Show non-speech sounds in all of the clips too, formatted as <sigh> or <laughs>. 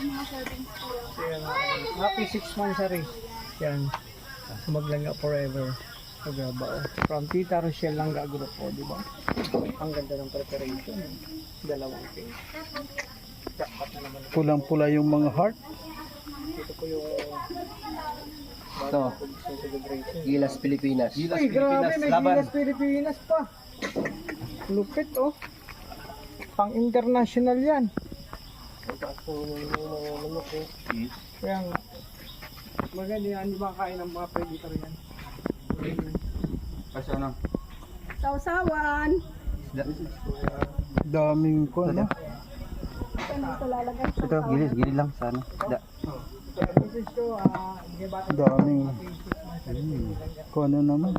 Yan, happy 6 months ari. Yan. Sumaglangga forever. Pagaba. From Tita Rochelle Langga Group po, di ba? Ang ganda ng preparation. eh. Dalawang naman. Pulang-pula yung mga heart. Ito po yung Ito. Gilas Pilipinas. Uy, grabe, may Gilas Pilipinas pa. Lupit, oh. Pang international yan. Kaya nga. Maganda yan, di ba kain ng mga predator yan? Kasi ano? Sausawan. Daming ko, ano? Ito, gilid, gilid lang sa ano. Da. Daming. Kung ano naman.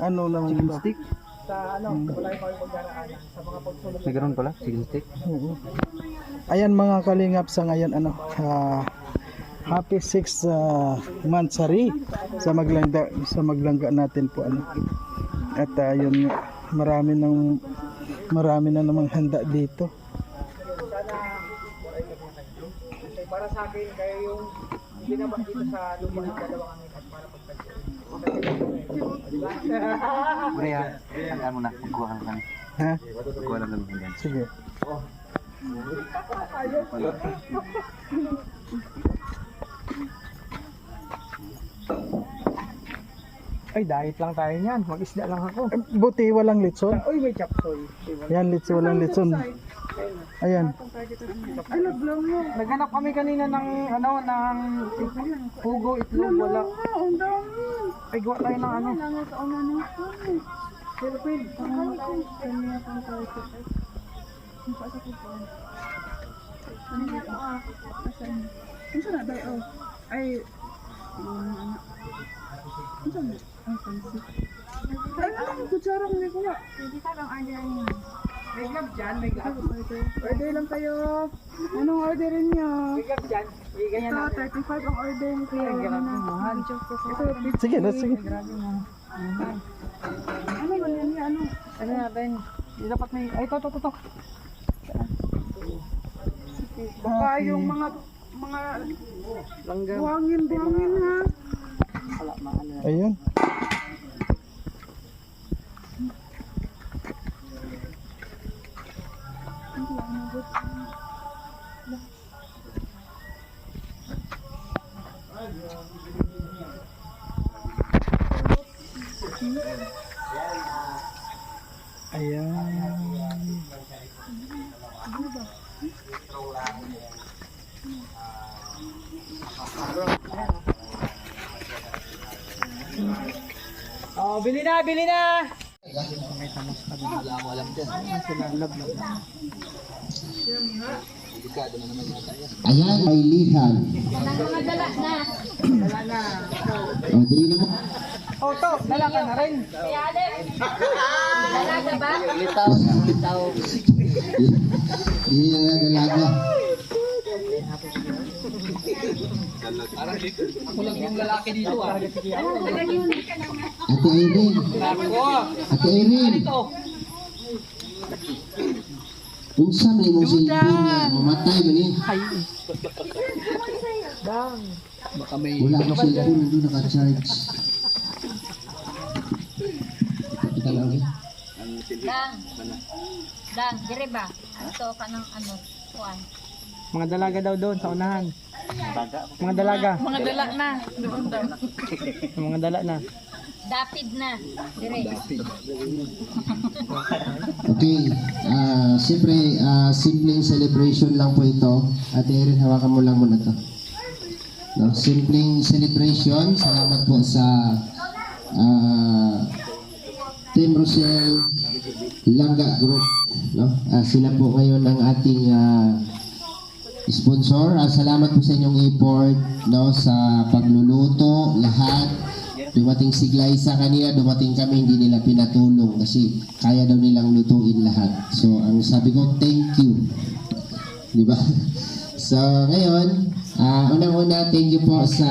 Ano ano? Naman ba? stick? Sa ano, wala yung kami pagdaraanan. Sa mga pagsulong May ganun pala, chicken stick. Oo. Ayan mga kalingap sa ngayon ano ah, happy 6 uh, monthsary sa maglangga sa maglangga natin po ano. At yun nga, marami ng marami na namang handa dito. Para sa akin, kayo yung binaba dito sa lupa ng ha, ano mo na, magkuha ka lang. Ha? Magkuha lang naman yan. Sige. Ay, diet lang tayo niyan. Mag-isda lang ako. Buti walang litson. Uy, may chapsoy. Yan litson walang litson. Ayan. Ay, naglaw mo. Naghanap kami kanina ng, ano, ng pugo, itlog, wala. Ang dami. Ay, gawa tayo ng ano. Ako na nung Philippine. Akala ko, kanya kang tawag ko. Ang pasa ko po. Ano ba ito? Ah, asan? Ano na ba? Oh. Ay, na. Ano na? Ay, pansit. Ay, ano yung kutsara ko kuha? Pwede ka lang order niya. May glove dyan, may glove. Order. Lang kayo. Anong orderin niyo? May glove dyan. May ganyan Ito, natin. 35 ang order ni Kuya. Grabe, Ano na? mahal. Ito, 50. Sige na, sige. Grabe mo. Ano ba yan? Ano? Ano natin? Di dapat may... Ay, ito, ito, ito. Baka yung mga mga. Buhangin, buhangin ha. Ano. Ayun. Oh, bili na, bili na! Ayan, may lihan. O, dali na mo. Oh, to, dala ka na rin. Hindi na nagalaga. Ate Irene. Ate Irene. Unsa man imong cellphone nga mamatay man ni? Dang. Wala akong cellphone nandun naka-charge. Lang eh. Dang. Dang, dire ba? Ito ka ng ano, kuan. Mga dalaga daw doon sa unahan. Mga dalaga. Mga dala na. Doon daw. Mga dala na. Dapid na. Dire. Okay, ah siyempre, ah simpleng celebration lang po ito. At Erin, hawakan mo lang muna to. No, simpleng celebration. Salamat po sa ah Team Rosel Langga Group. No? Ah, sila po ngayon ang ating ah, sponsor. Ah, salamat po sa inyong effort no, sa pagluluto, lahat. Dumating si Glyza kanina, dumating kami, hindi nila pinatulong kasi kaya daw nilang lutuin lahat. So, ang sabi ko, thank you. Di ba? <laughs> So, ngayon, ah unang-una, thank you po sa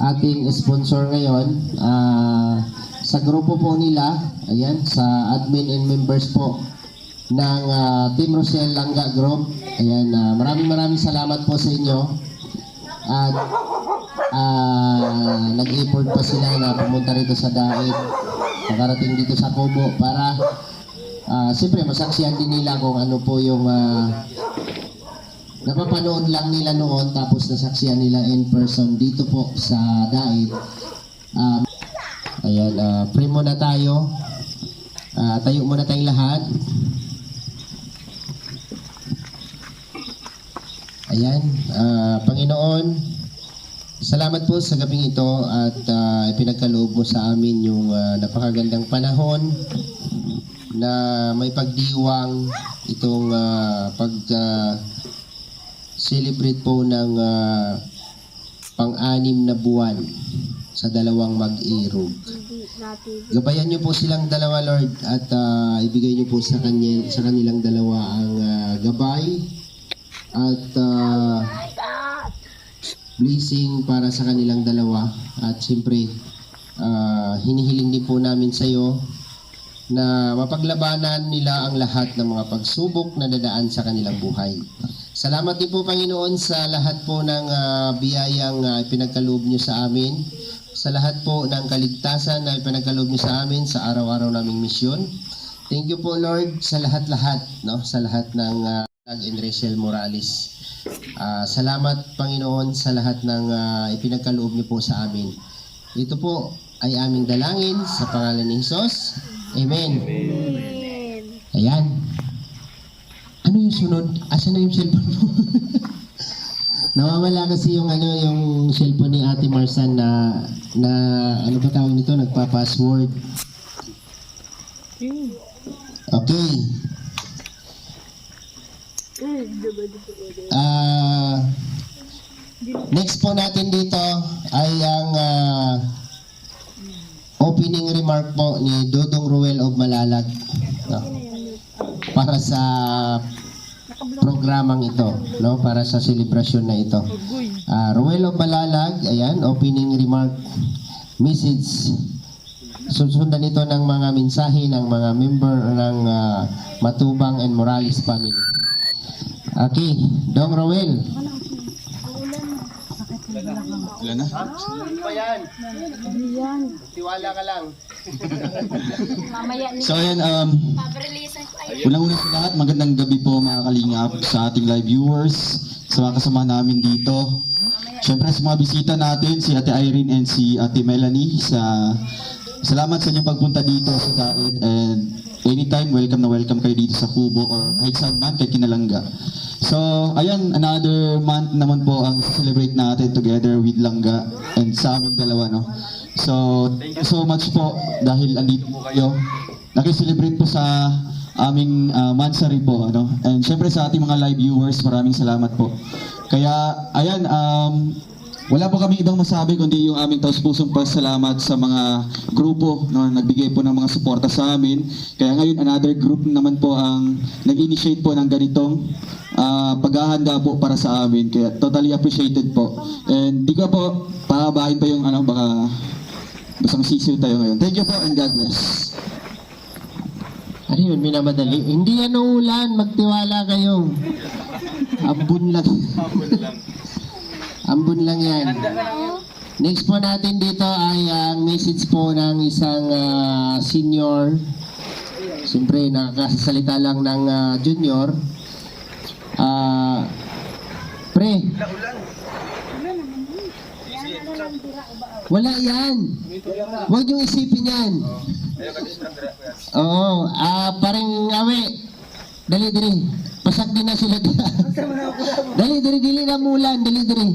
ating sponsor ngayon. Ah, sa grupo po nila, ayan, sa admin and members po ng ah, Team Rosel Langga Group. Ayan, ah, maraming maraming salamat po sa inyo. At ah, nag-effort pa sila na pumunta rito sa Daig, makarating dito sa Kubo para ah, siyempre masaksihan din nila kung ano po yung ah, napapanood lang nila noon tapos nasaksihan nila in person dito po sa Daig. Um, ayan, ah, pray muna tayo. Ah, tayo muna tayong lahat. Ayan, ah, Panginoon, salamat po sa gabing ito at ah, ipinagkaloob mo sa amin yung ah, napakagandang panahon na may pagdiwang itong ah, pag ah, celebrate po ng ah, pang-anim na buwan sa dalawang mag-irog. Gabayan niyo po silang dalawa, Lord, at ah, ibigay niyo po sa, kanya, sa kanilang dalawa ang ah, gabay at ah, blessing para sa kanilang dalawa. At siyempre, ah, hinihiling din po namin sa iyo na mapaglabanan nila ang lahat ng mga pagsubok na dadaan sa kanilang buhay. Salamat din po Panginoon sa lahat po ng ah, biyayang uh, pinagkaloob niyo sa amin, sa lahat po ng kaligtasan na pinagkaloob niyo sa amin sa araw-araw naming misyon. Thank you po Lord sa lahat-lahat, no? Sa lahat ng uh, and Rachel Morales. Ah, salamat Panginoon sa lahat ng ah, ipinagkaloob niyo po sa amin. Ito po ay aming dalangin sa pangalan ni Jesus. Amen. Ayan. Ano yung sunod? Asan na yung cellphone mo? <laughs> Nawawala kasi yung ano yung cellphone ni Ate Marsan na na ano ba tawag nito nagpa-password. Okay. Ah next po natin dito ay ang ah, opening remark po ni Dodong Ruel of Malalag. No? Para sa programang ito, no? Para sa selebrasyon na ito. Ah, Ruel of Malalag, ayan, opening remark message. Susundan ito ng mga mensahe ng mga member ng ah, Matubang and Morales family. Okay, Dong Roel. Wala na? Ba yan? Tiwala ka lang. Mamaya ni So ayan, um, papareleasan ko. Ay, unang-una sa lahat, magandang gabi po mga kalingap sa ating live viewers, sa mga kasama namin dito. Siyempre sa mga bisita natin, si Ate Irene and si Ate Melanie, sa salamat sa inyong pagpunta dito sa Daet and anytime welcome na welcome kayo dito sa Kubo or kahit saan man, kahit kinalangga. So, ayan, another month naman po ang celebrate natin together with Langga and sa aming dalawa, no? So, thank you so much po dahil andito po kayo. Nakiselebrate po sa aming uh, Mansari po, ano? And syempre sa ating mga live viewers, maraming salamat po. Kaya, ayan, um, wala po kami ibang masabi kundi yung aming taus-pusong pasalamat sa mga grupo no, nagbigay po ng mga suporta sa amin. Kaya ngayon another group naman po ang nag-initiate po ng ganitong ah, paghahanda po para sa amin. Kaya totally appreciated po. And di ko po pahabahin pa yung ano baka basta masisiw tayo ngayon. Thank you po and God bless. Ano yun, minamadali? Hindi yan ulan, magtiwala kayo. Ambun lang. Ambun lang yan. Next po natin dito ay ang message po ng isang ah, senior. Siyempre, nakakasalita lang ng ah, junior. Ah, pre. Wala yan. Huwag yung isipin yan. Oo, ah, parang awe. Dali, dali. Pasak din na sila. dali, dali, dili na mulan. Dali, dali.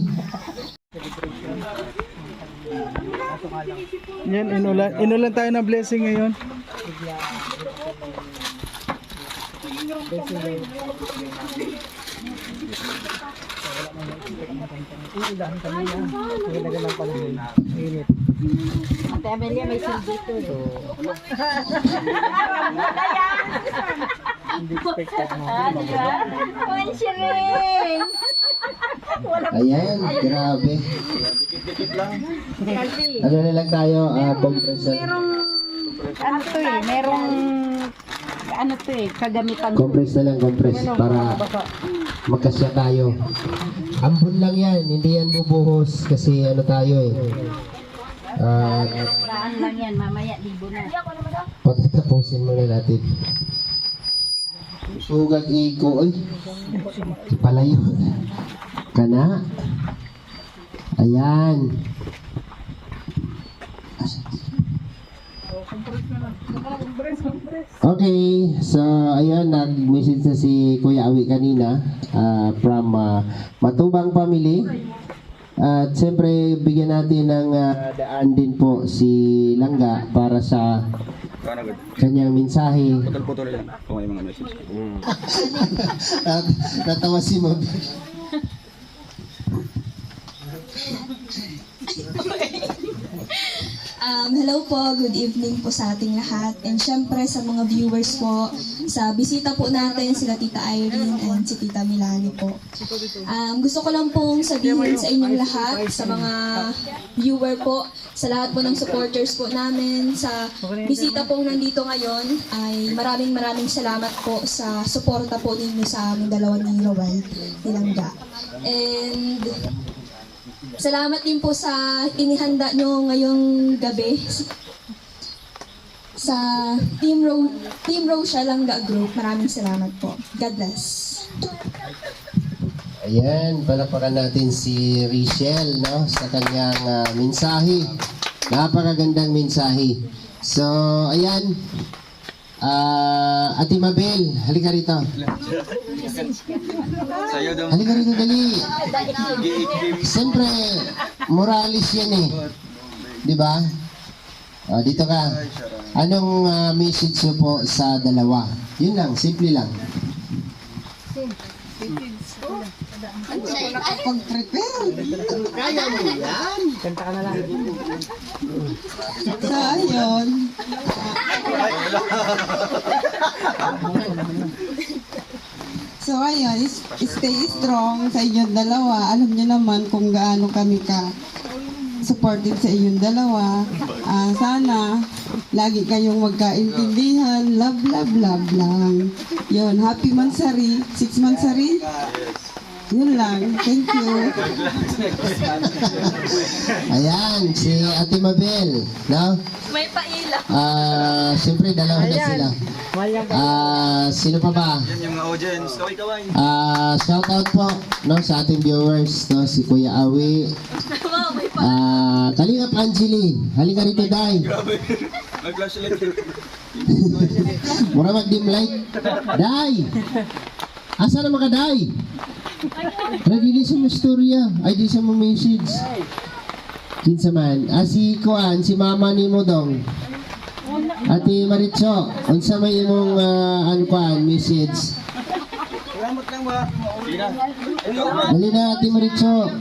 Yan, inulan, inulan tayo ng blessing ngayon. Iilahan kami na. Magdagan ng panahon. Init. Ate Amelia may silbi to. So, hindi expected mo. Ayan, grabe. Ano na lang tayo, ah, compression. Ano to eh, merong ano to eh, kagamitan. Compress na lang, compress para magkasya tayo. Ambon lang yan, hindi yan bubuhos kasi ano tayo eh. Ah, Saan lang yan, mamaya libo na. patatapusin muna natin. Sugat iko, ay. Palayo. Kana. Ayan. Okay, so ayan, nag-message na si Kuya Awi kanina ah, from ah, Matubang Family. At siyempre, bigyan natin ng ah, daan din po si Langga para sa kanyang mensahe. <laughs> At natawa si Mab. <laughs> Um, hello po, good evening po sa ating lahat. And syempre sa mga viewers po, sa bisita po natin sila Tita Irene and si Tita Milani po. Um, gusto ko lang pong sabihin sa inyong lahat, sa mga viewer po, sa lahat po ng supporters po namin, sa bisita pong nandito ngayon, ay maraming maraming salamat po sa suporta po ninyo sa aming dalawa ni Rowel Nilangga. And Salamat din po sa inihanda nyo ngayong gabi sa Team Ro Team Rosha Langga Group. Maraming salamat po. God bless. Ayan, palakpakan natin si Richelle no, sa kanyang ah, mensahe. Napakagandang mensahe. So, ayan. Ah, Ate Mabel, halika rito. Halika rito, dali. Siyempre, moralis yan eh. Di ba? Ah, dito ka. Anong ah, message mo po sa dalawa? Yun lang, simple lang. Kanta ka na lang. So, <laughs> ayun. So, ayun, stay strong sa inyong dalawa. Alam niyo naman kung gaano kami ka supported sa inyong dalawa. Ah, sana lagi kayong magkaintindihan. Love, love, love lang. Yun, happy mansari. Six mansari. Yun lang. Thank you. Ayan, si Ate Mabel. No? May paila. Ah, siyempre dalawa na sila. Ah, sino pa ba? Yung mga audience, kaway-kaway. Ah, shout out po no sa ating viewers no si Kuya Awi. Ah, Kalingap Angeli. Halika rito, Day. Mag-flashlight. Mura mag-dim light. Day. Asa na mga Day? Nagili sa mo storya. Ay, di sa mo message. Kinsa man. Ah, si Kuan, si mama ni mo dong. Ate Maritso, unsa may imong uh, ano kuan message? Salamat lang ba? Dali na Ate Maritso.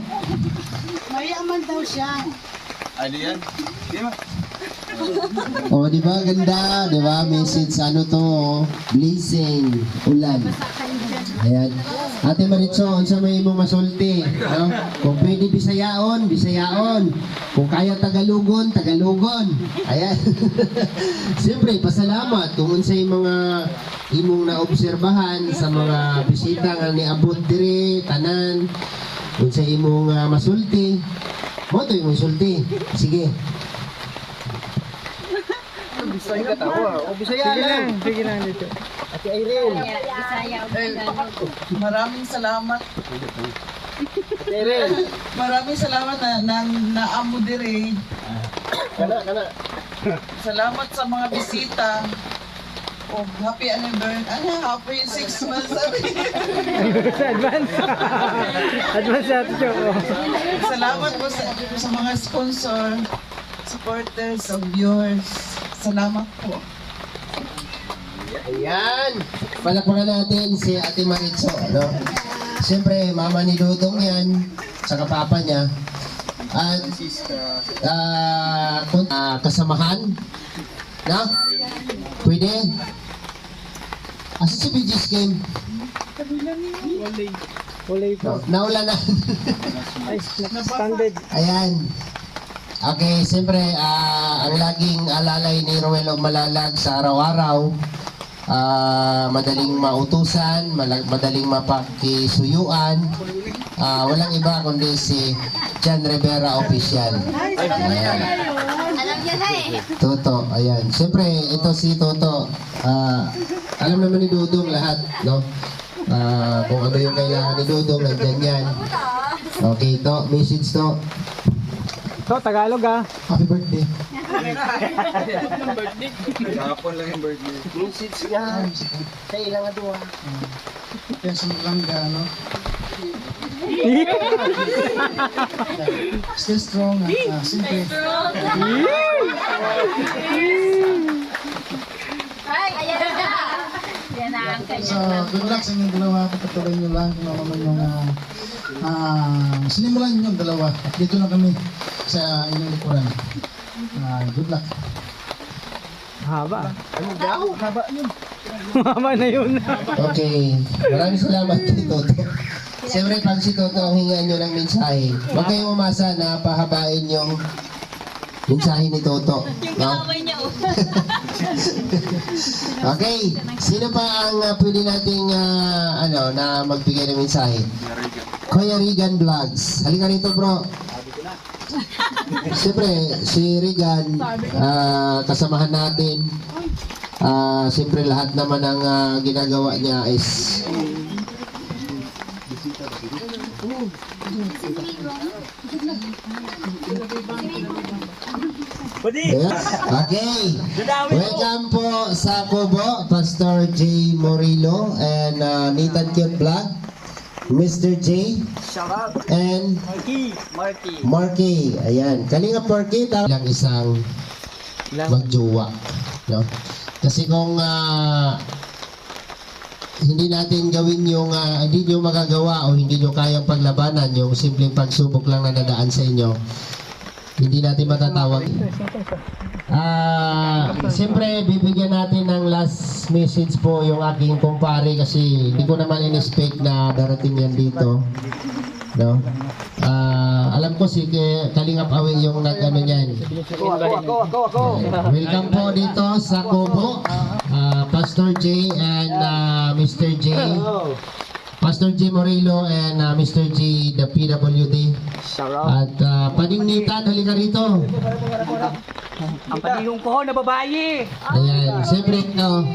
Mayaman daw siya. Ano yan? Di ba? Oh, di ba ganda, di ba? Message ano to, blessing, ulan. Ayan. Ate Maritso, unsa may imong masulti, no? Kung pwede Bisayaon, Bisayaon. Kung kaya Tagalugon, Tagalugon. Ayan. <laughs> Siyempre, pasalamat kung unsay mga imong naobserbahan sa mga bisita nga niabot diri tanan. Unsay imong ah, masulti. Mo to imong sulti. Sige. Sige lang, sige lang dito. Ate Irene. Bisaya o. Maraming salamat. <laughs> Irene. Maraming salamat na, na naamo diri. Kana, kana. Salamat sa mga bisita. Oh, happy anniversary. Ano, happy six months. Sa <laughs> advance. advance sa atin oh. salamat po sa, sa mga sponsor, supporters, of viewers. Salamat po. Ayan. Palakpakan natin si Ate Maritzo. No? Siyempre, mama ni Dudong yan. Sa papa niya. At ah, kun- ah, kasamahan. No? Pwede? Asa si BG's game? Kulay po. Naulan na. Ay, standard. Ayan. Okay, siyempre, ah, ang laging alalay ni Ruelo Malalag sa araw-araw ah, madaling mautusan, madaling mapakisuyuan. Ah, walang iba kundi si Jan Rivera Official. Ayan. Eh. Toto, ayan. Siyempre, ito si Toto. Ah, alam naman ni Dudong lahat, no? Ah, kung ano yung kailangan ni Dudong, nandyan yan. Okay, to. Message to. So, Tagalog ah. Happy birthday. Kaya sa Maglangga, no? <laughs> Still strong, at uh, siyempre, Ay, ayan na. Yan na ang kanya. So, good luck sa inyong dalawa. Pagpatuloy nyo lang kung ano man yung uh, ah, sinimulan nyo yung dalawa. At dito na kami sa inyong likuran. Ah, good luck. Haba. Haba yun. Haba na yun. Okay. Maraming salamat kay Toto. Siyempre, pag si Toto ang hingaan nyo ng mensahe, huwag kayong umasa na pahabain yung mensahe ni Toto. No? oh. <laughs> Okay, sino pa ang uh, pwede nating ah, ano na magbigay ng mensahe? Kuya Regan Vlogs. Halika rito, bro. <laughs> Siyempre, si Regan, ah, kasamahan natin. Ah, siyempre, lahat naman ng ah, ginagawa niya is Ayan. Okay. Welcome po sa Kubo, Pastor J. Morillo and uh, Nathan Cute Vlog, Mr. J. And Marky. Marky. Marky. Ayan. Kalinga Marky, lang isang magjowa. No? Kasi kung ah, hindi natin gawin yung ah, hindi nyo magagawa o hindi nyo kayang paglabanan yung simpleng pagsubok lang na nadaan sa inyo hindi natin matatawag Ah, siyempre bibigyan natin ng last message po yung aking kumpare kasi hindi ko naman in-expect na darating yan dito. No? Ah, alam ko si Kalingap Awi yung nag-ano niyan. Welcome po dito sa Kubo. Ah, Pastor J and ah, Mr. J. Pastor J Morillo and ah, Mr. J the PWD. At uh, paningnitan, halika rito. Ang panihong ko na babae. Ayan, siyempre, no.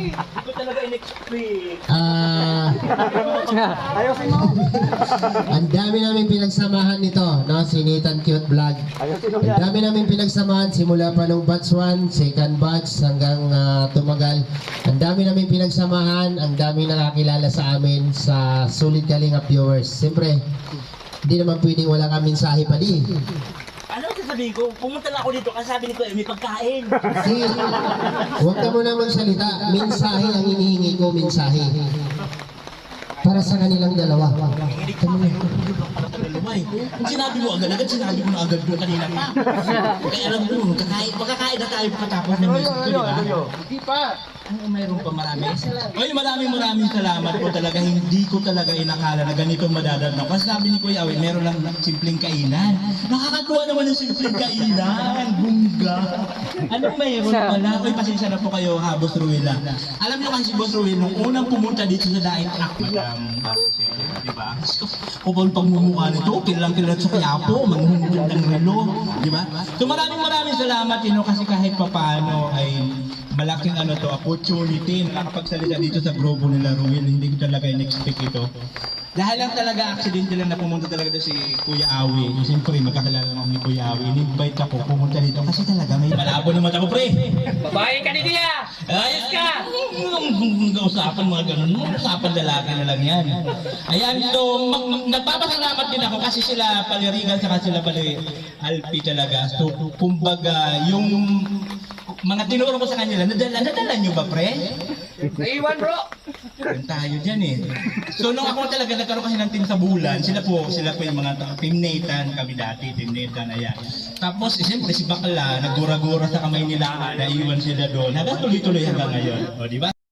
Ah, Ayaw sa mo. ang dami namin pinagsamahan nito, no? Si Nathan Cute Vlog. Ang dami namin pinagsamahan simula pa nung batch 1, second batch hanggang ah, tumagal. Ang dami namin pinagsamahan, ang dami nakakilala sa amin sa Solid Kalingap viewers. Siyempre, hindi naman pwedeng wala kang mensahe pa di. Ano ang sasabihin ko? Pumunta lang ako dito kasi sabi ni ko, eh, may pagkain. Kasi, huwag ka muna magsalita. Mensahe ang hinihingi ko, mensahe. Para sa kanilang dalawa. Lumay. Kung sinabi mo agad, agad sinabi ko na agad ko kanina pa. Kaya alam kakain, magkakain na tayo pagkatapos ng message ko, di ba? Hindi pa. Ano, mayroon pa marami? Oy, maraming maraming salamat po talaga. Hindi ko talaga inakala na ganito madadanaw. Kasi sabi ni Kuya Awi, meron lang simpleng kainan. Nakakatuwa naman ng simpleng kainan. Bungga. Anong mayroon pala? Oy, pasensya na po kayo ha, Boss Ruel ah. Alam niyo kasi si Boss Ruel, nung unang pumunta dito sa Daing Act, Madam, di ba? Kung pag mumukha nito, kilalang kilala sa Quiapo, manghungkot ng relo, di ba? So maraming maraming salamat, you know, kasi kahit papaano ay malaking ano to, opportunity na nakapagsalita dito sa grupo nila Ruel, hindi ko talaga in-expect ito. Dahil lang talaga accident lang na pumunta talaga doon si Kuya Awi. Siyempre, magkakilala naman ni Kuya Awi. In-invite ako pumunta dito kasi talaga may malabo na mata ko, pre. Babae ka ni Dia. Ayos ka! Usapan mga ganun, usapan lalaki na lang yan. Ayan, so nagpapasalamat din ako kasi sila palirigan sa sila pali Alpi talaga. So, kumbaga, yung mga tinuro ko sa kanila, nadala, nadala nyo ba, pre? Naiwan bro. Yan tayo dyan eh. So nung ako talaga nagkaroon kasi ng team sa bulan, sila po, sila po yung mga ta- team Nathan, kami dati, team Nathan, ayan. Tapos, eh, siyempre si Bakla, nagura-gura sa kamay nila, naiwan sila doon. Hanggang tuloy-tuloy hanggang ngayon. O, di ba?